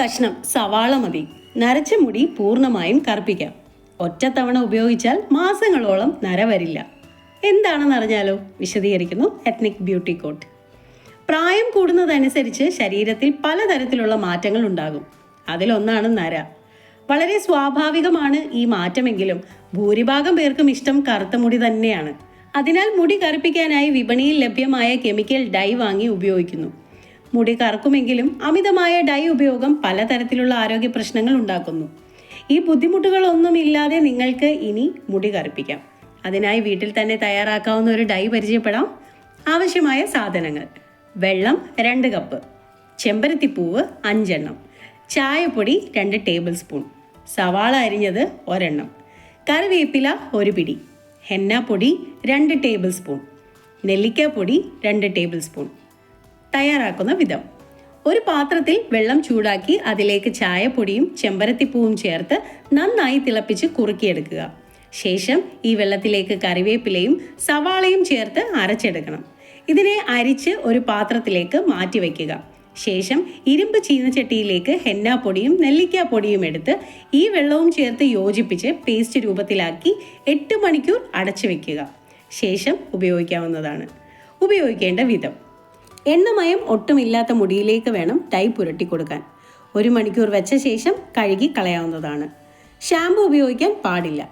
കഷ്ണം സവാള മതി. നരച്ച മുടി പൂർണമായും കറുപ്പിക്കാം. ഒറ്റത്തവണ ഉപയോഗിച്ചാൽ മാസങ്ങളോളം നര വരില്ല. എന്താണെന്നറിഞ്ഞാലോ? വിശദീകരിക്കുന്നു എത്നിക് ബ്യൂട്ടി കോട്ട് പ്രായം കൂടുന്നതനുസരിച്ച് ശരീരത്തിൽ പലതരത്തിലുള്ള മാറ്റങ്ങൾ ഉണ്ടാകും. അതിലൊന്നാണ് നര. വളരെ സ്വാഭാവികമാണ് ഈ മാറ്റമെങ്കിലും ഭൂരിഭാഗം പേർക്കും ഇഷ്ടം കറുത്ത മുടി തന്നെയാണ്. അതിനാൽ മുടി കറുപ്പിക്കാനായി വിപണിയിൽ ലഭ്യമായ കെമിക്കൽ ഡൈ വാങ്ങി ഉപയോഗിക്കുന്നു. മുടി കറുക്കുമെങ്കിലും അമിതമായ ഡൈ ഉപയോഗം പലതരത്തിലുള്ള ആരോഗ്യ പ്രശ്നങ്ങൾ ഉണ്ടാക്കുന്നു. ഈ ബുദ്ധിമുട്ടുകളൊന്നുമില്ലാതെ നിങ്ങൾക്ക് ഇനി മുടി കറുപ്പിക്കാം. അതിനായി വീട്ടിൽ തന്നെ തയ്യാറാക്കാവുന്ന ഒരു ഡൈ പരിചയപ്പെടാം. ആവശ്യമായ സാധനങ്ങൾ. വെള്ളം രണ്ട് കപ്പ്. ചെമ്പരത്തിപ്പൂവ് അഞ്ചെണ്ണം. ചായപ്പൊടി രണ്ട് ടേബിൾ സ്പൂൺ. സവാള അരിഞ്ഞത് ഒരെണ്ണം. കറിവേപ്പില ഒരു പിടി. ഹെന്നാപ്പൊടി രണ്ട് ടേബിൾ സ്പൂൺ. നെല്ലിക്കാപ്പൊടി രണ്ട് ടേബിൾ സ്പൂൺ. തയ്യാറാക്കുന്ന വിധം. ഒരു പാത്രത്തിൽ വെള്ളം ചൂടാക്കി അതിലേക്ക് ചായപ്പൊടിയും ചെമ്പരത്തിപ്പൂവും ചേർത്ത് നന്നായി തിളപ്പിച്ച് കുറുക്കിയെടുക്കുക. ശേഷം ഈ വെള്ളത്തിലേക്ക് കറിവേപ്പിലയും സവാളയും ചേർത്ത് അരച്ചെടുക്കണം. ഇതിനെ അരിച്ച് ഒരു പാത്രത്തിലേക്ക് മാറ്റി വയ്ക്കുക. ശേഷം ഇരുമ്പ് ചീനച്ചട്ടിയിലേക്ക് ഹെന്നാപ്പൊടിയും നെല്ലിക്കാപ്പൊടിയും എടുത്ത് ഈ വെള്ളവും ചേർത്ത് യോജിപ്പിച്ച് പേസ്റ്റ് രൂപത്തിലാക്കി എട്ട് മണിക്കൂർ അടച്ചു വയ്ക്കുക. ശേഷം ഉപയോഗിക്കാവുന്നതാണ്. ഉപയോഗിക്കേണ്ട വിധം. എണ്ണമയം ഒട്ടുമില്ലാത്ത മുടിയിലേക്ക് വേണം ടൈ പുരട്ടി കൊടുക്കാൻ. ഒരു മണിക്കൂർ വെച്ച ശേഷം കഴുകി കളയാവുന്നതാണ്. ഷാമ്പു ഉപയോഗിക്കാൻ പാടില്ല.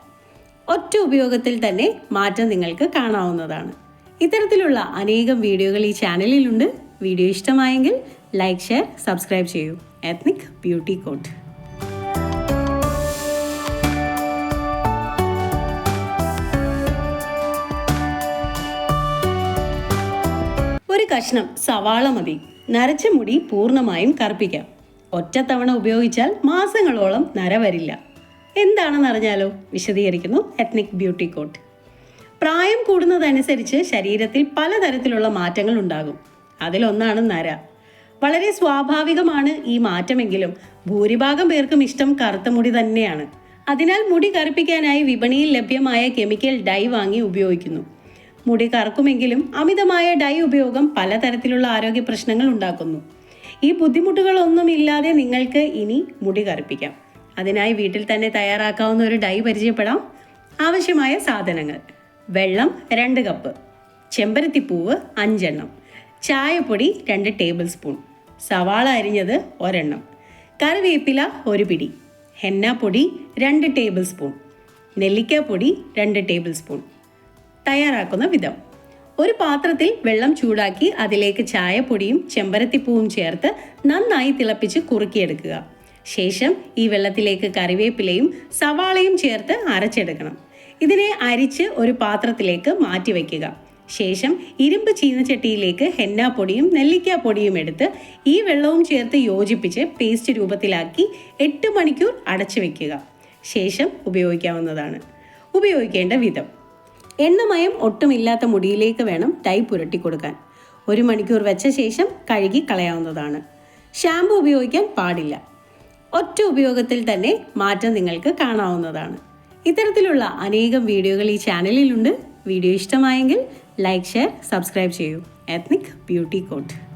ഒറ്റ ഉപയോഗത്തിൽ തന്നെ മാറ്റം നിങ്ങൾക്ക് കാണാവുന്നതാണ്. ഇത്തരത്തിലുള്ള അനേകം വീഡിയോകൾ ഈ ചാനലിലുണ്ട്. വീഡിയോ ഇഷ്ടമായെങ്കിൽ ലൈക്ക് ഷെയർ സബ്സ്ക്രൈബ് ചെയ്യൂ. Ethnic beauty coat. കഷ്ണം സവാള മതി. നരച്ച മുടി പൂർണമായും കറുപ്പിക്കാം. ഒറ്റത്തവണ ഉപയോഗിച്ചാൽ മാസങ്ങളോളം നര വരില്ല. എന്താണെന്ന് അറിഞ്ഞാലോ? വിശദീകരിക്കുന്നു എത്നിക് ബ്യൂട്ടി കോട്ട് പ്രായം കൂടുന്നതനുസരിച്ച് ശരീരത്തിൽ പലതരത്തിലുള്ള മാറ്റങ്ങൾ ഉണ്ടാകും. അതിലൊന്നാണ് നര. വളരെ സ്വാഭാവികമാണ് ഈ മാറ്റമെങ്കിലും ഭൂരിഭാഗം പേർക്കും ഇഷ്ടം കറുത്ത മുടി തന്നെയാണ്. അതിനാൽ മുടി കറുപ്പിക്കാനായി വിപണിയിൽ ലഭ്യമായ കെമിക്കൽ ഡൈ വാങ്ങി ഉപയോഗിക്കുന്നു. മുടി കറുക്കുമെങ്കിലും അമിതമായ ഡൈ ഉപയോഗം പലതരത്തിലുള്ള ആരോഗ്യ പ്രശ്നങ്ങൾ ഉണ്ടാക്കുന്നു. ഈ ബുദ്ധിമുട്ടുകളൊന്നും ഇല്ലാതെ നിങ്ങൾക്ക് ഇനി മുടി കറുപ്പിക്കാം. അതിനായി വീട്ടിൽ തന്നെ തയ്യാറാക്കാവുന്ന ഒരു ഡൈ പരിചയപ്പെടാം. ആവശ്യമായ സാധനങ്ങൾ. വെള്ളം രണ്ട് കപ്പ്. ചെമ്പരത്തിപ്പൂവ് അഞ്ചെണ്ണം. ചായപ്പൊടി രണ്ട് ടേബിൾ സ്പൂൺ. സവാള അരിഞ്ഞത് ഒരെണ്ണം. കറിവേപ്പില ഒരു പിടി. ഹെന്നാപ്പൊടി രണ്ട് ടേബിൾ സ്പൂൺ. നെല്ലിക്കാപ്പൊടി രണ്ട് ടേബിൾ സ്പൂൺ. തയ്യാറാക്കുന്ന വിധം. ഒരു പാത്രത്തിൽ വെള്ളം ചൂടാക്കി അതിലേക്ക് ചായപ്പൊടിയും ചെമ്പരത്തിപ്പൂവും ചേർത്ത് നന്നായി തിളപ്പിച്ച് കുറുക്കിയെടുക്കുക. ശേഷം ഈ വെള്ളത്തിലേക്ക് കറിവേപ്പിലയും സവാളയും ചേർത്ത് അരച്ചെടുക്കണം. ഇതിനെ അരിച്ച് ഒരു പാത്രത്തിലേക്ക് മാറ്റി വയ്ക്കുക ശേഷം ഇരുമ്പ് ചീനച്ചട്ടിയിലേക്ക് ഹെന്നാപ്പൊടിയും നെല്ലിക്കാപ്പൊടിയും എടുത്ത് ഈ വെള്ളവും ചേർത്ത് യോജിപ്പിച്ച് പേസ്റ്റ് രൂപത്തിലാക്കി എട്ട് മണിക്കൂർ അടച്ചു വയ്ക്കുക ശേഷം ഉപയോഗിക്കാവുന്നതാണ്. ഉപയോഗിക്കേണ്ട വിധം. എണ്ണമയം ഒട്ടുമില്ലാത്ത മുടിയിലേക്ക് വേണം ടൈ പുരട്ടി കൊടുക്കാൻ. ഒരു മണിക്കൂർ വെച്ച ശേഷം കഴുകി കളയാവുന്നതാണ്. ഷാമ്പു ഉപയോഗിക്കാൻ പാടില്ല. ഒറ്റ ഉപയോഗത്തിൽ തന്നെ മാറ്റം നിങ്ങൾക്ക് കാണാവുന്നതാണ്. ഇത്തരത്തിലുള്ള അനേകം വീഡിയോകൾ ഈ ചാനലിലുണ്ട്. വീഡിയോ ഇഷ്ടമായെങ്കിൽ ലൈക്ക് ഷെയർ സബ്സ്ക്രൈബ് ചെയ്യൂ. Ethnic beauty coat.